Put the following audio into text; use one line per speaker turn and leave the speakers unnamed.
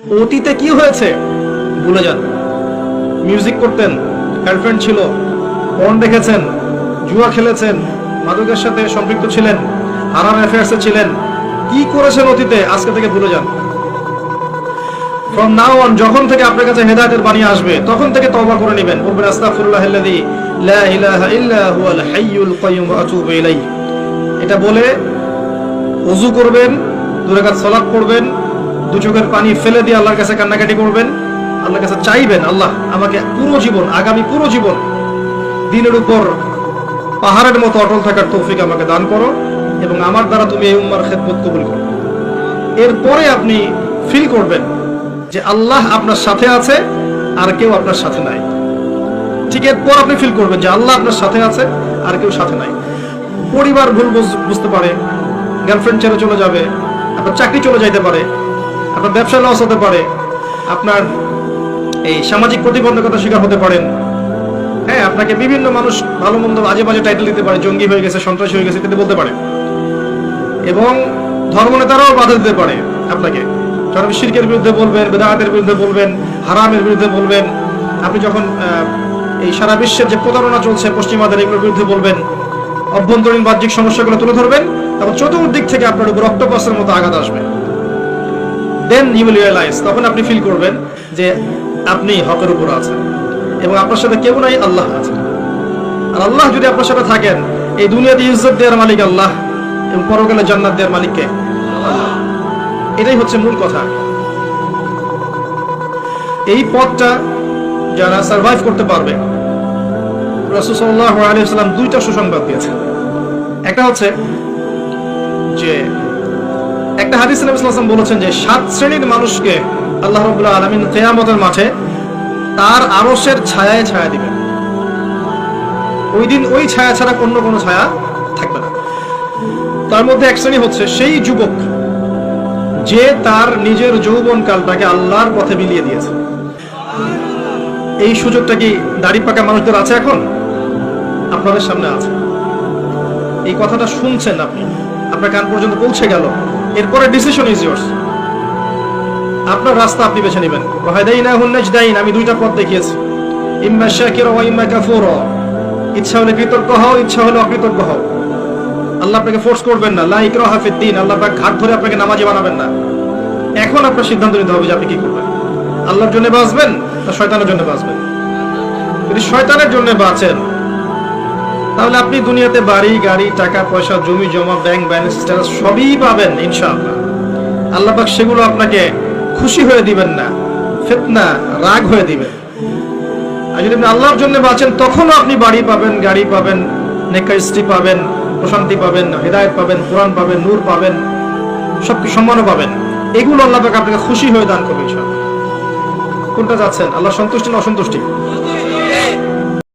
অতীতে কি হয়েছে? ভুলে যান। মিউজিক করতেন গার্লফ্রেন্ড ছিল পর্ন দেখেছেন, জুয়া খেলেছেন, মাদকের সাথে সম্পৃক্ত ছিলেন, হারাম অ্যাফেয়ার্সে ছিলেন। কি করেছেন অতীতে? আজকে থেকে ভুলে যান। ফ্রম নাও অন যখন থেকে আপনার কাছে হেদায়েতের বাণী আসবে, তখন থেকে তওবা করে নেবেন। বলবেন, আস্তাগফিরুল্লাহ আল্লাযী লা ইলাহা ইল্লা হুয়াল হাইয়ুল কাইয়্যুম ওয়া আতুবু ইলাইহি। এটা বলে ওযু করবেন দু রাকাত সালাত পড়বেন দু চোখের পানি ফেলে দিয়ে আল্লাহর কাছে কান্নাকাটি করবেন। আল্লাহর কাছে চাইবেন আল্লাহ আমাকে পুরো জীবন, আগামী পুরো জীবন দিনের উপর পাহাড়ের মতো অটল থাকার তৌফিক আমাকে দান করো এবং আমার দ্বারা তুমি এই উম্মার খেদমত কবুল করো। এরপরে আপনি ফিল করবেন যে আল্লাহ আপনার সাথে আছে আর কেউ আপনার সাথে নাই। ঠিক এরপর আপনি ফিল করবেন যে আল্লাহ আপনার সাথে আছে আর কেউ সাথে নাই। পরিবার ভুল বুঝতে পারে গার্লফ্রেন্ড ছেড়ে চলে যাবে, আপনার চাকরি চলে যাইতে পারে আপনার ব্যবসা লস হতে পারে, আপনার এই সামাজিক প্রতিবন্ধকতা শিকার হতে পারেন। হ্যাঁ আপনাকে বিভিন্ন মানুষ ভালো মন্দ আজে বাজে টাইটেল দিতে পারে, জঙ্গি হয়ে গেছে, সন্ত্রাসী হয়ে গেছে ইত্যাদি বলতে পারে। এবং ধর্মনেতারাও বাধা দিতে পারে আপনাকে। আপনি শিরকের বিরুদ্ধে বলবেন বেদাহাতের বিরুদ্ধে বলবেন, হারামের বিরুদ্ধে বলবেন। আপনি যখন এই সারা বিশ্বের যে প্রতারণা চলছে পশ্চিমাদের এগুলোর বিরুদ্ধে বলবেন, অভ্যন্তরীণ বাহ্যিক সমস্যাগুলো তুলে ধরবেন তখন চতুর্দিক থেকে আপনার উপর অক্টোপাসের মতো আঘাত আসবে। দেন ইউ উইল রিয়েলাইজ তখন আপনি ফিল করবেন যে আপনি হকের উপর আছেন এবং আপনার সাথে কেউ নাই, আল্লাহ আছে। আর আল্লাহ যদি আপনার সাথে থাকেন, এই দুনিয়াতে ইজ্জত দেওয়ার মালিক আল্লাহ এবং পরকালে জান্নাত দেওয়ার মালিককে এটাই হচ্ছে মূল কথা। এই পথটা যারা সার্ভাইভ করতে পারবে রসুল্লাহ আলিয়াল্লাম দুইটা সুসংবাদ দিয়েছেন। একটা হচ্ছে যে একটা হাদিস নবী সাল্লাল্লাহু আলাইহি ওয়াসাল্লাম বলেছেন যে, সাত শ্রেণির মানুষকে আল্লাহ রাব্বুল আলামিন কিয়ামতের মাঠে তার আরশের ছায়ায় ছায়া দিবেন। ওই দিন ওই ছায়া ছাড়া অন্য কোনো ছায়া থাকবে না। তার মধ্যে এক শ্রেণি হচ্ছে সেই যুবক যে তার নিজের যৌবন কালটাকে আল্লাহর পথে বিলিয়ে দিয়েছে। এই সুযোগটা কি দাড়ি পাকা মানুষদের আছে এখন? আপনাদের সামনে আছে। এই কথাটা শুনছেন আপনি। আপনার কান পর্যন্ত পৌঁছে গেল। এরপরে ডিসিশন ইজ ইয়ার্স আপনার রাস্তা আপনি বেছে নেবেন। ওয়াহাদাইনা হুন্নাজদাইন আমি দুইটা পথ দেখিয়েছি। ইম্মা শাকির ওয়া ইম্মা কাফুর। ইচ্ছা হলে কৃতজ্ঞ হও, ইচ্ছা হলে অকৃতজ্ঞ হও। আল্লাহ আপনাকে ফোর্স করবেন না। লাইক লা ইকরাহা ফিদ্দিন আল্লাহ পাক ঘাট ধরে আপনাকে নামাজি বানাবেন না। এখন আপনার সিদ্ধান্ত নিতে হবে যে আপনি কি করবেন। আল্লাহর জন্য বাঁচবেন না, শয়তানের জন্য বাঁচবেন। যদি শয়তানের জন্য বাঁচেন তাহলে আপনি দুনিয়াতে বাড়ি, গাড়ি, টাকা, পয়সা, জমি, জমা ব্যাংক ব্যালেন্স স্ট্যাটাস সবই পাবেন, ইনশাআল্লাহ। আল্লাহ পাক সেগুলো আপনাকে খুশি হয়ে দিবেন না, ফিতনা, রাগ হয়ে দিবেন। আর যদি আপনি আল্লাহর জন্য বাঁচেন, তখনও আপনি বাড়ি পাবেন, গাড়ি পাবেন নেকা স্ত্রী পাবেন, প্রশান্তি পাবেন, হৃদায়ত পাবেন, কোরআন পাবেন, নূর পাবেন সব কিছু সম্মানও পাবেন। এগুলো আল্লাহ পাক আপনাকে খুশি হয়ে দান করবে, ইনশাআল্লাহ। কোনটা যাচ্ছেন আল্লাহ সন্তুষ্টি না অসন্তুষ্টি?